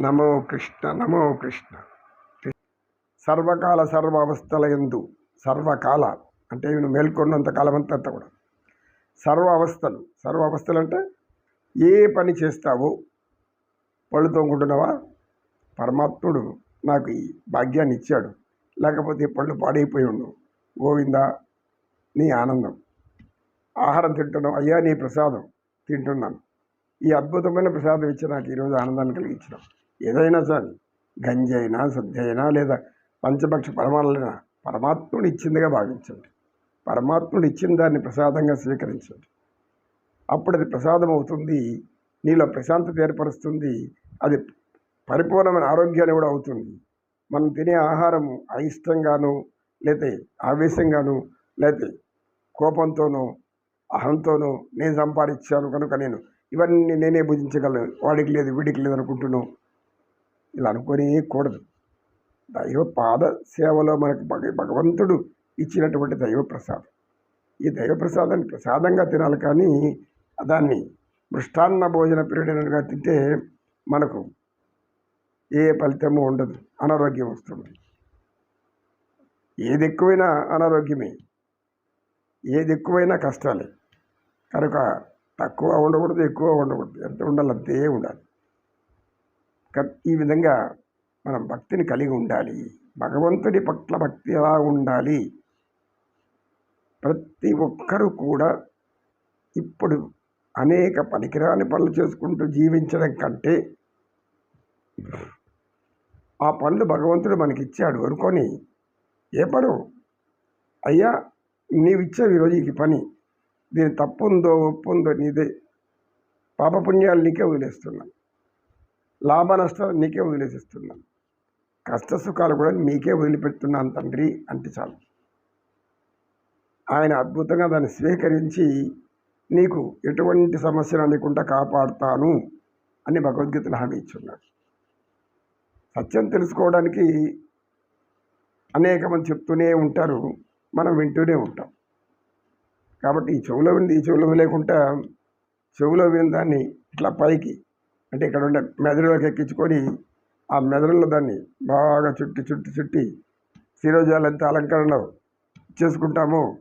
నమో కృష్ణ నమో కృష్ణ. సర్వకాల సర్వ అవస్థల ఎందు సర్వకాల అంటే ఈయన మేల్కొన్నంత కాలం అంతా కూడా. సర్వ అవస్థలు సర్వ అవస్థలు అంటే ఏ పని చేస్తావో పళ్ళు తోముకుంటున్నావా? పరమాత్ముడు నాకు ఈ భాగ్యాన్ని ఇచ్చాడు. లేకపోతే పళ్ళు పాడైపోయి ఉండు. గోవిందా నీ ఆనందం. ఆహారం తింటున్నావు. అయ్యా నీ ప్రసాదం. తింటున్నాను. ఈ అద్భుతమైన ప్రసాదం ఇచ్చి నాకు ఈరోజు ఆనందాన్ని కలిగించినాం ఏదైనా సరే గంజైనా అయినా అయినా లేదా పంచపక్ష పరమాలైనా పరమాత్ముడు ఇచ్చిందిగా భావించండి. పరమాత్ముడు ఇచ్చిన దాన్ని ప్రసాదంగా స్వీకరించండి. అప్పుడు అది ప్రసాదం అవుతుంది నీలో ప్రశాంతత ఏర్పరుస్తుంది అది పరిపూర్ణమైన ఆరోగ్యాన్ని కూడా అవుతుంది. మనం తినే ఆహారము అయిష్టంగాను లేతే ఆవేశంగాను లేతే కోపంతోనూ అహంతోనూ నేను సంపాదించాను కనుక నేను ఇవన్నీ నేనే భుజించగలను వాడికి లేదు వీడికి లేదు అనుకుంటున్నాను. ఇలా అనుకోనేయకూడదు దైవ పాద సేవలో మనకు భగ భగవంతుడు ఇచ్చినటువంటి దైవ ప్రసాదం. ఈ దైవ ప్రసాదాన్ని ప్రసాదంగా తినాలి కానీ దాన్ని మృష్టాన్న భోజన పీరియడ్గా తింటే మనకు ఏ ఫలితము ఉండదు. అనారోగ్యం వస్తుంది. ఏది ఎక్కువైనా అనారోగ్యమే. ఏది ఎక్కువైనా కష్టాలే. కనుక తక్కువ ఉండకూడదు ఎక్కువ ఉండకూడదు. ఎంత ఉండాలి అంతే ఉండాలి. ఈ విధంగా మనం భక్తిని కలిగి ఉండాలి. భగవంతుడి పట్ల భక్తి ఎలా ఉండాలి? ప్రతి ఒక్కరూ కూడా ఇప్పుడు అనేక పనికిరాని పనులు చేసుకుంటూ జీవించడం కంటే ఆ పనులు భగవంతుడు మనకి ఇచ్చాడు అనుకొని ఏ పను? అయ్యా నీవిచ్చావు ఈరోజు ఈ పని. దీని తప్పు ఉందో నీదే. పాపపుణ్యాలు నీకే వదిలేస్తున్నాను లాభ నష్టాలు నీకే వదిలేసిస్తున్నాను. కష్ట సుఖాలు కూడా నీకే వదిలిపెడుతున్నాను తండ్రి అంటే చాలు. ఆయన అద్భుతంగా దాన్ని స్వీకరించి నీకు ఎటువంటి సమస్య లేకుండా కాపాడుతాను అని భగవద్గీతను హామీ ఇచ్చున్నాడు. సత్యం తెలుసుకోవడానికి అనేక మంది చెప్తూనే ఉంటారు మనం వింటూనే ఉంటాం. కాబట్టి ఈ చెవులో వింది ఈ చెవులో లేకుండా చెవులో విని దాన్ని ఇట్లా పైకి అంటే ఇక్కడ ఉండే మెదడులోకి ఎక్కించుకొని ఆ మెదడులో దాన్ని బాగా చుట్టి చుట్టి చుట్టి శిరోజాలంతా అలంకరణ చేసుకుంటాము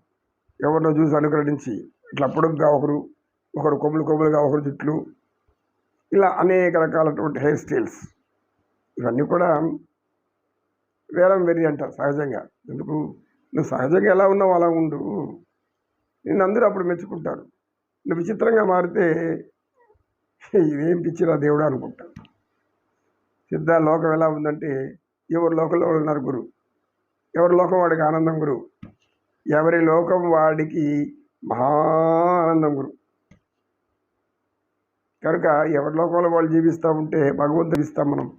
ఎవరినో చూసి అనుకరణించి ఇట్లా పొడుగ్గా ఒకరు ఒకరు కొమ్ములు కొమ్ములుగా ఒకరు జుట్లు ఇలా అనేక రకాలటువంటి హెయిర్ స్టైల్స్. ఇవన్నీ కూడా వేలం వెర్రి అంటారు సహజంగా. ఎందుకు? నువ్వు సహజంగా ఎలా ఉన్నావు అలా ఉండు. నిన్ను అందరూ అప్పుడు మెచ్చుకుంటారు. నువ్వు విచిత్రంగా మారితే ఇదేం పిచ్చిరా దేవుడు అనుకుంటాం. సిద్ధ లోకం ఎలా ఉందంటే ఎవరి లోకంలో వాళ్ళు ఉన్నారు గురు. ఎవరి లోకం వాడికి ఆనందం గురు. ఎవరి లోకం వాడికి మహా ఆనందం గురు. కనుక ఎవరి లోకంలో వాళ్ళు జీవిస్తూ ఉంటే భగవంతుడు ఇస్తాం మనం.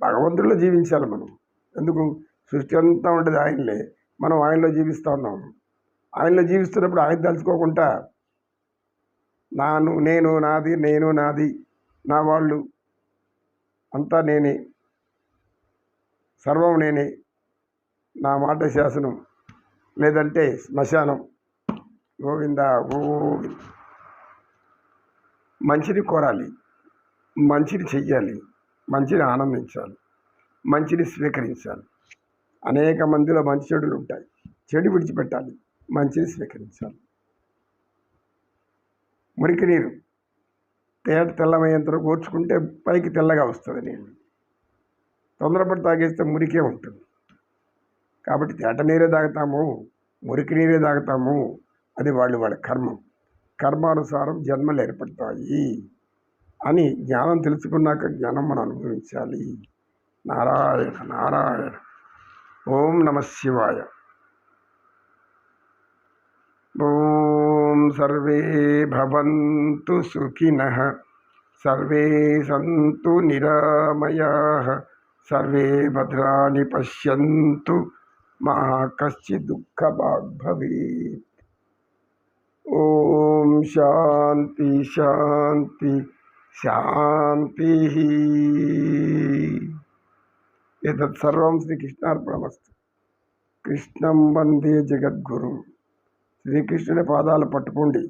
భగవంతుడిలో జీవించాలి మనం. ఎందుకు? సృష్టి అంతా ఉండేది ఆయనలే. మనం ఆయనలో జీవిస్తూ ఉన్నాం. ఆయనలో జీవిస్తున్నప్పుడు ఆయన తలుచుకోకుండా నాను నేను నాది నేను నాది నా వాళ్ళు అంతా నేనే. సర్వం నేనే. నా మాట శాసనం లేదంటే శ్మశానం. గోవింద గోవింద. మంచిని కోరాలి మంచిని చెయ్యాలి మంచిని ఆనందించాలి మంచిని స్వీకరించాలి. అనేక మందిలో మంచి చెడులు ఉంటాయి. చెడు విడిచిపెట్టాలి మంచిని స్వీకరించాలి. మురికి నీరు తేట తెల్లమయ్యేంత వరకు ఓర్చుకుంటే పైకి తెల్లగా వస్తుంది నీళ్ళు. తొందరపడి తాగేస్తే మురికే ఉంటుంది. కాబట్టి తేట నీరే తాగుతాము మురికి నీరే తాగుతాము అది వాళ్ళు వాళ్ళ కర్మం. కర్మానుసారం జన్మలు ఏర్పడతాయి అని జ్ఞానం తెలుసుకున్నాక జ్ఞానం మనం అనుభవించాలి. నారాయణ నారాయణ. ఓం నమ శివాయ. ఓం सर्वे भवन्तु सुखिनः। सर्वे सन्तु निरामयाः। सर्वे भद्राणि पश्यन्तु। मा कश्चित् दुःखभाग् भवेत्। ॐ शान्ति शान्ति, शान्तिः। एतत् सर्वं श्रीकृष्णार्पणमस्तु। कृष्णं वंदे जगद्गुरुः శ్రీకృష్ణుని పాదాలు పట్టుకోండి.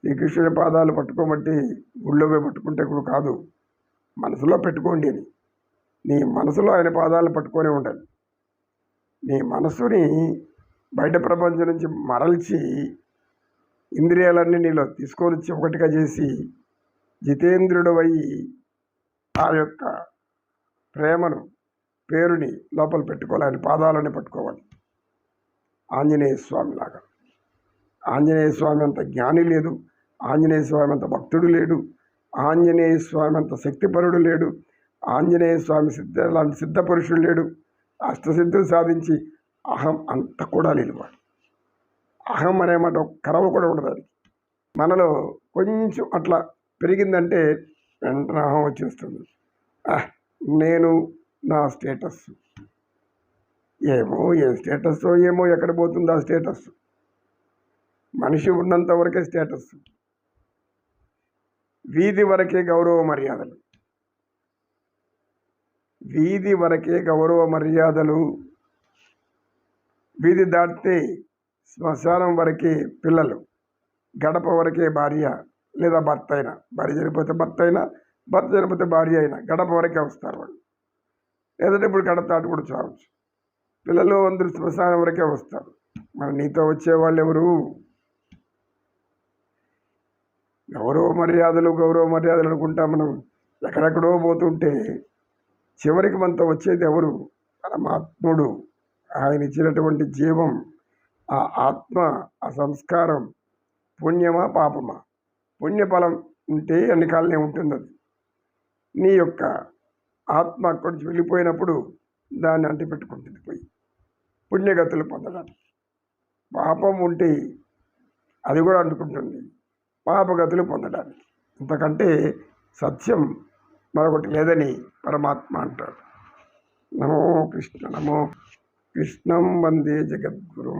శ్రీకృష్ణుని పాదాలు పట్టుకోమంటే గుళ్ళో పట్టుకుంటే కూడా కాదు. మనసులో పెట్టుకోండి అని నీ మనసులో ఆయన పాదాలు పట్టుకొని ఉండాలి. నీ మనసుని బయట ప్రపంచం నుంచి మరల్చి ఇంద్రియాలన్నీ నీలో తీసుకొని వచ్చి ఒకటిగా చేసి జితేంద్రుడు అయి ఆ యొక్క ప్రేమను పేరుని లోపల పెట్టుకోవాలి. ఆయన పాదాలని పట్టుకోవాలి. ఆంజనేయ స్వామి లాగా. ఆంజనేయ స్వామి అంత జ్ఞాని లేదు ఆంజనేయ స్వామి అంత భక్తుడు లేడు ఆంజనేయ స్వామి అంత శక్తిపరుడు లేడు ఆంజనేయ స్వామి సిద్ధ లాంటి సిద్ధ పురుషుడు లేడు. అష్టసిద్ధులు సాధించి అహం అంత కూడా లేని అహం అనే మాట కరవ కూడా ఉండదు అది. మనలో కొంచెం అట్లా పెరిగిందంటే వెంటనే అహం వచ్చేస్తుంది. నేను నా స్టేటస్. ఏమో ఏ స్టేటస్ ఏమో ఎక్కడ పోతుందో ఆ స్టేటస్. మనిషి ఉన్నంత వరకే స్టేటస్. వీధి వరకే గౌరవ మర్యాదలు. వీధి వరకే గౌరవ మర్యాదలు. వీధి దాటితే శ్మశానం వరకే పిల్లలు గడప వరకే భార్య లేదా భర్త అయినా. భార్య చనిపోతే భర్త అయినా భర్త చనిపోతే భార్య అయినా గడప వరకే వస్తారు వాళ్ళు. లేదంటే ఇప్పుడు గడప దాటి కూడా చావచ్చు. పిల్లలు అందరూ శ్మశానం వరకే వస్తారు. మరి నీతో వచ్చేవాళ్ళు ఎవరు గౌరవ మర్యాదలు గౌరవ మర్యాదలు అనుకుంటా మనం ఎక్కడెక్కడో పోతుంటే చివరికి మనతో వచ్చేది ఎవరు? పరమాత్ముడు. ఆయన ఇచ్చినటువంటి జీవం ఆ ఆత్మ ఆ సంస్కారం పుణ్యమా పాపమా? పుణ్యఫలం ఉంటే అన్ని కాలనే ఉంటుంది అది నీ యొక్క ఆత్మ అక్కడి నుంచి వెళ్ళిపోయినప్పుడు దాన్ని అంటిపెట్టుకుంటుంది పోయి. పుణ్యగతులు పొందడానికి పాపం ఉంటే అది కూడా అందుకుంటుంది. పాపగతులు పొందడానికి ఇంతకంటే సత్యం మరొకటి లేదని పరమాత్మ అంటాడు. నమో కృష్ణ నమో కృష్ణం వందే జగద్గురు.